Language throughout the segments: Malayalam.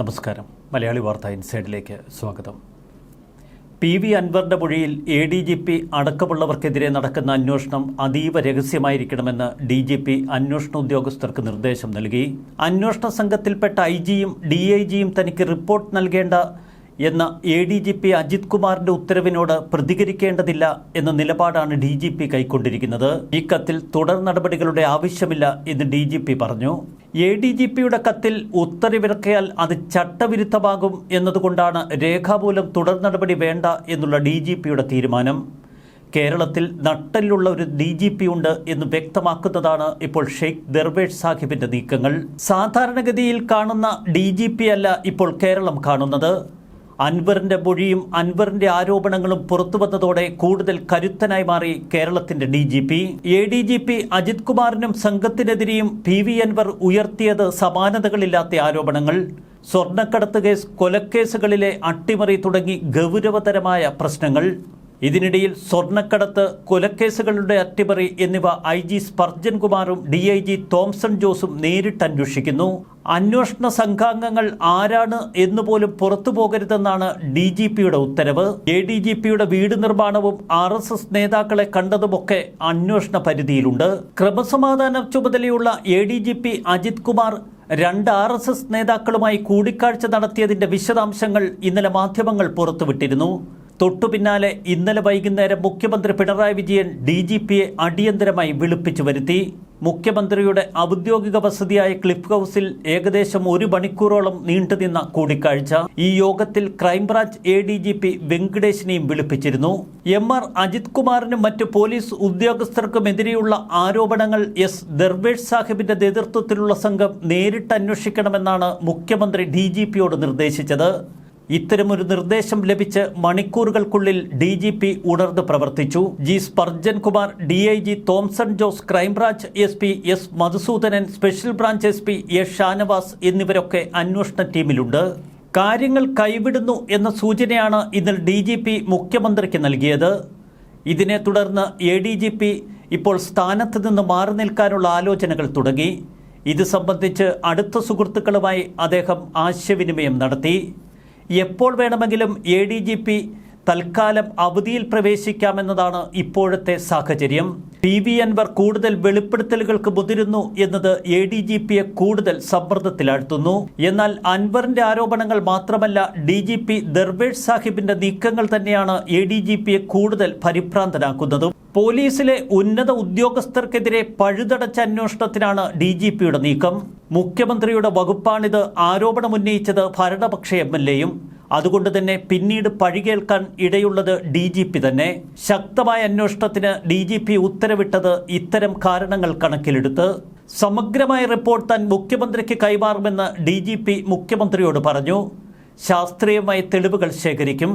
നമസ്കാരം. മലയാളി വാർത്ത ഇൻസൈഡിലേക്ക് സ്വാഗതം. പി വി അൻവറിന്റെ മൊഴിയിൽ എ ഡി ജി പി അടക്കമുള്ളവർക്കെതിരെ നടക്കുന്ന അന്വേഷണം അതീവ രഹസ്യമായിരിക്കണമെന്ന് ഡി ജി പി അന്വേഷണ ഉദ്യോഗസ്ഥർക്ക് നിർദ്ദേശം നൽകി. അന്വേഷണ സംഘത്തിൽപ്പെട്ട ഐ ജിയും ഡി ഐ ജിയും തനിക്ക് റിപ്പോർട്ട് നൽകേണ്ട എന്ന A D G P Ajith കുമാറിന്റെ ഉത്തരവിനോട് പ്രതികരിക്കേണ്ടതില്ല എന്ന നിലപാടാണ് ഡി ജി പി കൈക്കൊണ്ടിരിക്കുന്നത്. ഈ കത്തിൽ തുടർ നടപടികളുടെ ആവശ്യമില്ല എന്ന് ഡി ജി പി പറഞ്ഞു. എ ഡി ജി പിയുടെ കത്തിൽ ഉത്തരവിറക്കിയാൽ അത് ചട്ടവിരുദ്ധമാകും എന്നതുകൊണ്ടാണ് രേഖാമൂലം തുടർ നടപടി വേണ്ട എന്നുള്ള ഡി ജി പിയുടെ തീരുമാനം. കേരളത്തിൽ നട്ടലിലുള്ള ഒരു ഡി ജി പി ഉണ്ട് എന്ന് വ്യക്തമാക്കുന്നതാണ് ഇപ്പോൾ ഷെയ്ഖ് ദർവേഷ് സാഹിബിന്റെ നീക്കങ്ങൾ. സാധാരണഗതിയിൽ കാണുന്ന ഡി ജി പി അല്ല ഇപ്പോൾ കേരളം കാണുന്നത്. അൻവറിന്റെ മൊഴിയും അൻവറിന്റെ ആരോപണങ്ങളും പുറത്തു വന്നതോടെ കൂടുതൽ കരുത്തനായി മാറി കേരളത്തിന്റെ D G P. A D G P Ajith കുമാറിനും സംഘത്തിനെതിരെയും പി വി അൻവർ ഉയർത്തിയത് സമാനതകളില്ലാത്ത ആരോപണങ്ങൾ. സ്വർണക്കടത്ത് കേസ് കൊലക്കേസുകളിലെ അട്ടിമറി തുടങ്ങി ഗൗരവതരമായ പ്രശ്നങ്ങൾ. ഇതിനിടയിൽ സ്വർണക്കടത്ത് കൊലക്കേസുകളുടെ അട്ടിമറി എന്നിവ ഐ ജി സ്പർജൻ കുമാറും ഡി ഐ ജി തോംസൺ ജോസും നേരിട്ട് അന്വേഷിക്കുന്നു. അന്വേഷണ സംഘാംഗങ്ങൾ ആരാണ് എന്നുപോലും പുറത്തു പോകരുതെന്നാണ് ഡി ജി പിയുടെ ഉത്തരവ്. എ ഡി ജി പിയുടെ വീട് നിർമ്മാണവും ആർ എസ് എസ് നേതാക്കളെ കണ്ടതുമൊക്കെ അന്വേഷണ പരിധിയിലുണ്ട്. ക്രമസമാധാന ചുമതലയുള്ള A D G P Ajith Kumar രണ്ട് ആർ എസ് എസ് നേതാക്കളുമായി കൂടിക്കാഴ്ച നടത്തിയതിന്റെ വിശദാംശങ്ങൾ ഇന്നലെ മാധ്യമങ്ങൾ പുറത്തുവിട്ടിരുന്നു. തൊട്ടു പിന്നാലെ ഇന്നലെ വൈകുന്നേരം മുഖ്യമന്ത്രി പിണറായി വിജയൻ ഡി ജി പിയെ അടിയന്തരമായി വിളിപ്പിച്ചു വരുത്തി. മുഖ്യമന്ത്രിയുടെ ഔദ്യോഗിക വസതിയായ ക്ലിഫ് ഹൗസിൽ ഏകദേശം ഒരു മണിക്കൂറോളം നീണ്ടുനിന്ന കൂടിക്കാഴ്ച. ഈ യോഗത്തിൽ crime branch A D G P വെങ്കടേഷിനെയും വിളിപ്പിച്ചിരുന്നു. എം ആർ അജിത് കുമാറിനും മറ്റ് പോലീസ് ഉദ്യോഗസ്ഥർക്കുമെതിരെയുള്ള ആരോപണങ്ങൾ എസ് ദർവേഷ് സാഹിബിന്റെ നേതൃത്വത്തിലുള്ള സംഘം നേരിട്ട് അന്വേഷിക്കണമെന്നാണ് മുഖ്യമന്ത്രി ഡി നിർദ്ദേശിച്ചത്. ഇത്തരമൊരു നിർദ്ദേശം ലഭിച്ച് മണിക്കൂറുകൾക്കുള്ളിൽ ഡി ജി പി ഉണർന്ന് പ്രവർത്തിച്ചു. G Sparjan Kumar D I G Thomson Jose crime branch S P S Madhusoodanan special branch S P S Shanavas എന്നിവരൊക്കെ അന്വേഷണ ടീമിലുണ്ട്. കാര്യങ്ങൾ കൈവിടുന്നു എന്ന സൂചനയാണ് ഇന്നലെ ഡി ജി പി മുഖ്യമന്ത്രിക്ക് നൽകിയത്. ഇതിനെ തുടർന്ന് എ ഡി ജി പി ഇപ്പോൾ സ്ഥാനത്ത് നിന്ന് മാറി നിൽക്കാനുള്ള ആലോചനകൾ തുടങ്ങി. ഇത് സംബന്ധിച്ച് അടുത്ത സുഹൃത്തുക്കളുമായി അദ്ദേഹം ആശയവിനിമയം നടത്തി. എപ്പോൾ വേണമെങ്കിലും എ ഡി ജി പി തൽക്കാലം അവധിയിൽ പ്രവേശിക്കാമെന്നതാണ് ഇപ്പോഴത്തെ സാഹചര്യം. പി വി അൻവർ കൂടുതൽ വെളിപ്പെടുത്തലുകൾക്ക് മുതിരുന്നു എന്നത് എ ഡി ജി പിയെ കൂടുതൽ സമ്മർദ്ദത്തിലാഴ്ത്തുന്നു. എന്നാൽ അൻവറിന്റെ ആരോപണങ്ങൾ മാത്രമല്ല ഡി ജി പി ദർവേഷ് സാഹിബിന്റെ നീക്കങ്ങൾ തന്നെയാണ് എ ഡി ജി പിയെ കൂടുതൽ പരിഭ്രാന്തനാക്കുന്നതും. പോലീസിലെ ഉന്നത ഉദ്യോഗസ്ഥർക്കെതിരെ പഴുതടച്ച അന്വേഷണത്തിനാണ് ഡി ജി പിയുടെ നീക്കം. മുഖ്യമന്ത്രിയുടെ വകുപ്പാണിത് ആരോപണമുന്നയിച്ചത് ഭരണപക്ഷ എം എൽ എയും. അതുകൊണ്ട് തന്നെ പിന്നീട് പഴികേൽക്കാൻ ഇടയുള്ളത് ഡി ജി പി തന്നെ. ശക്തമായ അന്വേഷണത്തിന് ഡി ജി പി ഉത്തരവിട്ടത് ഇത്തരം കാരണങ്ങൾ കണക്കിലെടുത്ത്. സമഗ്രമായ റിപ്പോർട്ട് താൻ മുഖ്യമന്ത്രിക്ക് കൈമാറുമെന്ന് ഡി ജി പി മുഖ്യമന്ത്രിയോട് പറഞ്ഞു. ശാസ്ത്രീയമായ തെളിവുകൾ ശേഖരിക്കും.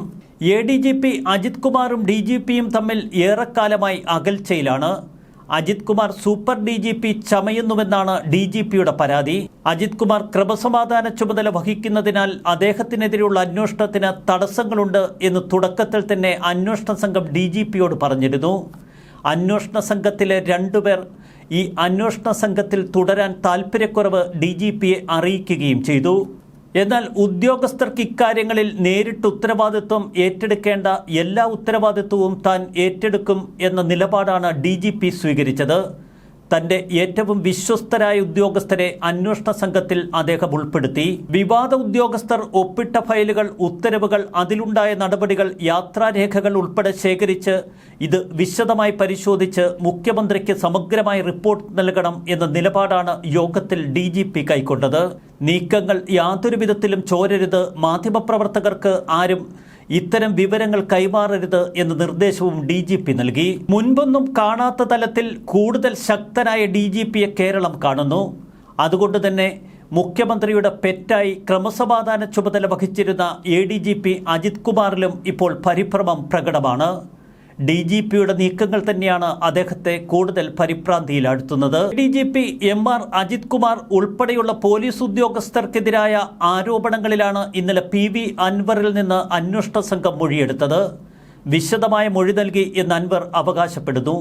A D G P Ajith കുമാറും ഡി ജി പിയും തമ്മിൽ ഏറെക്കാലമായി അകൽച്ചയിലാണ്. Ajith Kumar super D G P ചമയുന്നുവെന്നാണ് D G പിയുടെ പരാതി. അജിത് കുമാർ ക്രമസമാധാന ചുമതല വഹിക്കുന്നതിനാൽ അദ്ദേഹത്തിനെതിരെയുള്ള അന്വേഷണത്തിന് തടസ്സങ്ങളുണ്ട് എന്ന് തുടക്കത്തിൽ തന്നെ അന്വേഷണ സംഘം ഡി ജി പിയോട് പറഞ്ഞിരുന്നു. അന്വേഷണ സംഘത്തിലെ രണ്ടുപേർ ഈ അന്വേഷണ സംഘത്തിൽ തുടരാൻ താൽപ്പര്യക്കുറവ് ഡി ജി പിയെ അറിയിക്കുകയും ചെയ്തു. എന്നാൽ ഉദ്യോഗസ്ഥർക്ക് ഇക്കാര്യങ്ങളിൽ നേരിട്ട് ഉത്തരവാദിത്വം ഏറ്റെടുക്കേണ്ട എല്ലാ ഉത്തരവാദിത്വവും താൻ ഏറ്റെടുക്കും എന്ന നിലപാടാണ് ഡി സ്വീകരിച്ചത്. തന്റെ ഏറ്റവും വിശ്വസ്തരായ ഉദ്യോഗസ്ഥരെ അന്വേഷണ സംഘത്തിൽ അദ്ദേഹം ഉൾപ്പെടുത്തി. വിവാദ ഉദ്യോഗസ്ഥർ ഒപ്പിട്ട ഫയലുകൾ ഉത്തരവുകൾ അതിലുണ്ടായ നടപടികൾ യാത്രാരേഖകൾ ഉൾപ്പെടെ ശേഖരിച്ച് ഇത് വിശദമായി പരിശോധിച്ച് മുഖ്യമന്ത്രിക്ക് സമഗ്രമായ റിപ്പോർട്ട് നൽകണം എന്ന നിലപാടാണ് യോഗത്തിൽ ഡി ജി പി കൈക്കൊണ്ടത്. നീക്കങ്ങൾ യാതൊരു വിധത്തിലും ചോരരുത്. മാധ്യമപ്രവർത്തകർക്ക് ആരും ഇത്തരം വിവരങ്ങൾ കൈമാറരുത് എന്ന നിർദ്ദേശവും ഡി ജി പി നൽകി. മുൻപൊന്നും കാണാത്ത തലത്തിൽ കൂടുതൽ ശക്തനായ ഡി ജി പിയെ കേരളം കാണുന്നു. അതുകൊണ്ട് തന്നെ മുഖ്യമന്ത്രിയുടെ പെറ്റായി ക്രമസമാധാന ചുമതല വഹിച്ചിരുന്ന A D G P Ajith കുമാറിലും ഇപ്പോൾ പരിഭ്രമം പ്രകടമാണ്. ഡി ജി പിയുടെ നീക്കങ്ങൾ തന്നെയാണ് അദ്ദേഹത്തെ കൂടുതൽ പരിഭ്രാന്തിയിലാഴ്ത്തുന്നത് D G P M R Ajith Kumar ഉൾപ്പെടെയുള്ള പോലീസ് ഉദ്യോഗസ്ഥർക്കെതിരായ ആരോപണങ്ങളിലാണ് ഇന്നലെ പി വി അൻവറിൽ നിന്ന് അന്വേഷണ സംഘം മൊഴിയെടുത്തത്. വിശദമായ മൊഴി നൽകി എന്ന് അൻവർ അവകാശപ്പെടുന്നു.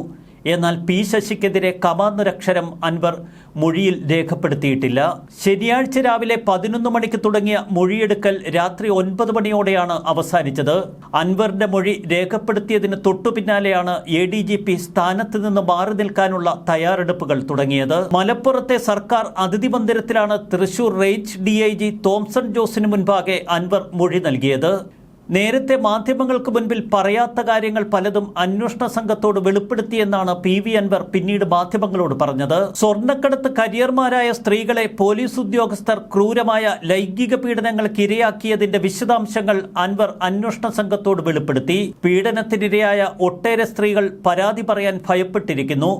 എന്നാൽ പി ശശിക്കെതിരെ കമാന്നൊരക്ഷരം അൻവർ മൊഴിയിൽ രേഖപ്പെടുത്തിയിട്ടില്ല. ശനിയാഴ്ച രാവിലെ പതിനൊന്ന് മണിക്ക് തുടങ്ങിയ മൊഴിയെടുക്കൽ രാത്രി ഒൻപത് മണിയോടെയാണ് അവസാനിച്ചത്. അൻവറിന്റെ മൊഴി രേഖപ്പെടുത്തിയതിന് തൊട്ടു പിന്നാലെയാണ് എ ഡി ജി പി സ്ഥാനത്ത് നിന്ന് മാറി നിൽക്കാനുള്ള തയ്യാറെടുപ്പുകൾ തുടങ്ങിയത്. മലപ്പുറത്തെ സർക്കാർ അതിഥി മന്ദിരത്തിലാണ് Thrissur range D I G Thomson ജോസിന് മുൻപാകെ അൻവർ മൊഴി നൽകിയത്. നേരത്തെ മാധ്യമങ്ങൾക്ക് മുൻപിൽ പറയാത്ത കാര്യങ്ങൾ പലതും അന്വേഷണ സംഘത്തോട് വെളിപ്പെടുത്തിയെന്നാണ് പി വി അൻവർ പിന്നീട് മാധ്യമങ്ങളോട് പറഞ്ഞത്. സ്വർണക്കടത്ത് കരിയർമാരായ സ്ത്രീകളെ പോലീസ് ഉദ്യോഗസ്ഥർ ക്രൂരമായ ലൈംഗിക പീഡനങ്ങൾക്ക് ഇരയാക്കിയതിന്റെ വിശദാംശങ്ങൾ അൻവർ അന്വേഷണ സംഘത്തോട് വെളിപ്പെടുത്തി. പീഡനത്തിനിരയായ ഒട്ടേറെ സ്ത്രീകൾ പരാതി പറയാൻ ഭയപ്പെട്ടിരിക്കുന്നു.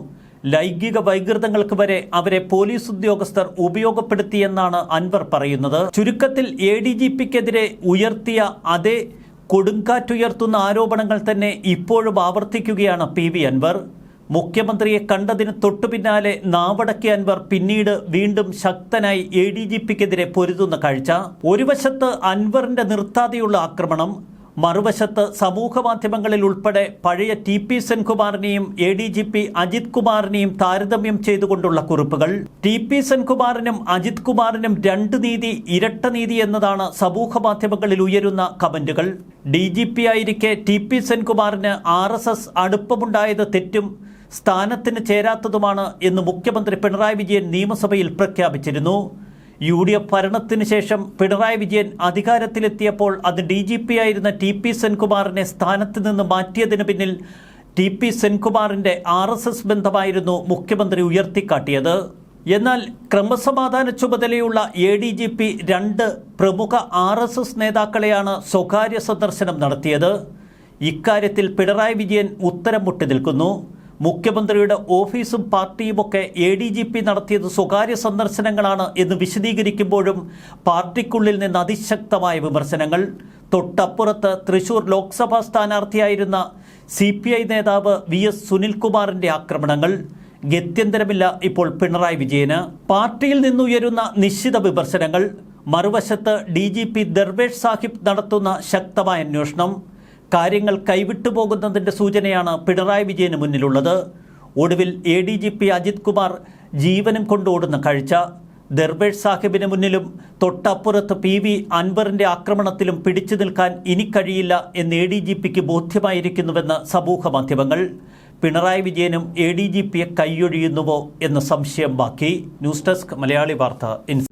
ലൈംഗിക വൈകൃതങ്ങൾക്ക് വരെ അവരെ പോലീസ് ഉദ്യോഗസ്ഥർ ഉപയോഗപ്പെടുത്തിയെന്നാണ് അൻവർ പറയുന്നത്. ചുരുക്കത്തിൽ എ ഡി ജി പിക്കെതിരെ ഉയർത്തിയ അതേ കൊടുങ്കാറ്റുയർത്തുന്ന ആരോപണങ്ങൾ തന്നെ ഇപ്പോഴും ആവർത്തിക്കുകയാണ് പി വി അൻവർ. മുഖ്യമന്ത്രിയെ കണ്ടതിന് തൊട്ടുപിന്നാലെ നാവടക്കിയ അൻവർ പിന്നീട് വീണ്ടും ശക്തനായി എ ഡി ജി പിക്കെതിരെ പൊരുതുന്ന കാഴ്ച. ഒരു വശത്ത് അൻവറിന്റെ നിർത്താതെയുള്ള ആക്രമണം മറുവശത്ത് സമൂഹ മാധ്യമങ്ങളിൽ ഉൾപ്പെടെ പഴയ T P സെൻകുമാറിനെയും A D G P Ajith കുമാറിനെയും താരതമ്യം ചെയ്തുകൊണ്ടുള്ള കുറിപ്പുകൾ. ടി പി സെൻകുമാറിനും അജിത് കുമാറിനും രണ്ട് നീതി ഇരട്ട നീതി എന്നതാണ് സമൂഹ മാധ്യമങ്ങളിൽ ഉയരുന്ന കമന്റുകൾ. ഡി ജി പി ആയിരിക്കെ ടി പി സെൻകുമാറിന് ആർ എസ് എസ് അടുപ്പമുണ്ടായത് തെറ്റും സ്ഥാനത്തിന് ചേരാത്തതുമാണ് എന്ന് മുഖ്യമന്ത്രി പിണറായി വിജയൻ നിയമസഭയിൽ പ്രഖ്യാപിച്ചിരുന്നു. യു ഡി എഫ് ഭരണത്തിന് ശേഷം പിണറായി വിജയൻ അധികാരത്തിലെത്തിയപ്പോൾ അത് ഡി ജി പി ആയിരുന്ന ടി പി സെൻകുമാറിനെ സ്ഥാനത്ത് നിന്ന് മാറ്റിയതിന് പിന്നിൽ ടി പി സെൻകുമാറിന്റെ ആർ എസ് എസ് ബന്ധമായിരുന്നു മുഖ്യമന്ത്രി ഉയർത്തിക്കാട്ടിയത്. എന്നാൽ ക്രമസമാധാന ചുമതലയുള്ള എ ഡി ജി പി രണ്ട് പ്രമുഖ ആർ എസ് എസ് നേതാക്കളെയാണ് സ്വകാര്യ സന്ദർശനം നടത്തിയത്. ഇക്കാര്യത്തിൽ പിണറായി വിജയൻ ഉത്തരം മുട്ടി നിൽക്കുന്നു. മുഖ്യമന്ത്രിയുടെ ഓഫീസും പാർട്ടിയുമൊക്കെ എ ഡി ജി പി നടത്തിയത് സ്വകാര്യ സന്ദർശനങ്ങളാണ് എന്ന് വിശദീകരിക്കുമ്പോഴും പാർട്ടിക്കുള്ളിൽ നിന്ന് അതിശക്തമായ വിമർശനങ്ങൾ. തൊട്ടപ്പുറത്ത് തൃശൂർ ലോക്സഭാ സ്ഥാനാർത്ഥിയായിരുന്ന സി പി ഐ നേതാവ് വി എസ് സുനിൽകുമാറിന്റെ ആക്രമണങ്ങൾ. ഗത്യന്തരമില്ല ഇപ്പോൾ പിണറായി വിജയന്. പാർട്ടിയിൽ നിന്നുയരുന്ന നിശ്ചിത വിമർശനങ്ങൾ. മറുവശത്ത് D G P Darvesh Sahib നടത്തുന്ന ശക്തമായ അന്വേഷണം. കാര്യങ്ങൾ കൈവിട്ടു പോകുന്നതിന്റെ സൂചനയാണ് പിണറായി വിജയന് മുന്നിലുള്ളത്. ഒടുവിൽ A D G P Ajith Kumar ജീവനും കൊണ്ടോടുന്ന കാഴ്ച. ദർബേഷ് സാഹിബിന് മുന്നിലും തൊട്ടപ്പുറത്ത് പി വി അൻവറിന്റെ ആക്രമണത്തിലും പിടിച്ചു നിൽക്കാൻ ഇനി കഴിയില്ല എന്ന് എ ഡി ജി പിക്ക് ബോധ്യമായിരിക്കുന്നുവെന്ന് സമൂഹ മാധ്യമങ്ങൾ. പിണറായി വിജയനും എ ഡി ജി പിയെ കൈയൊഴിയുന്നുവോ എന്ന സംശയം ബാക്കി. ന്യൂസ് ഡെസ്ക് മലയാളി വാർത്ത ഇൻസ്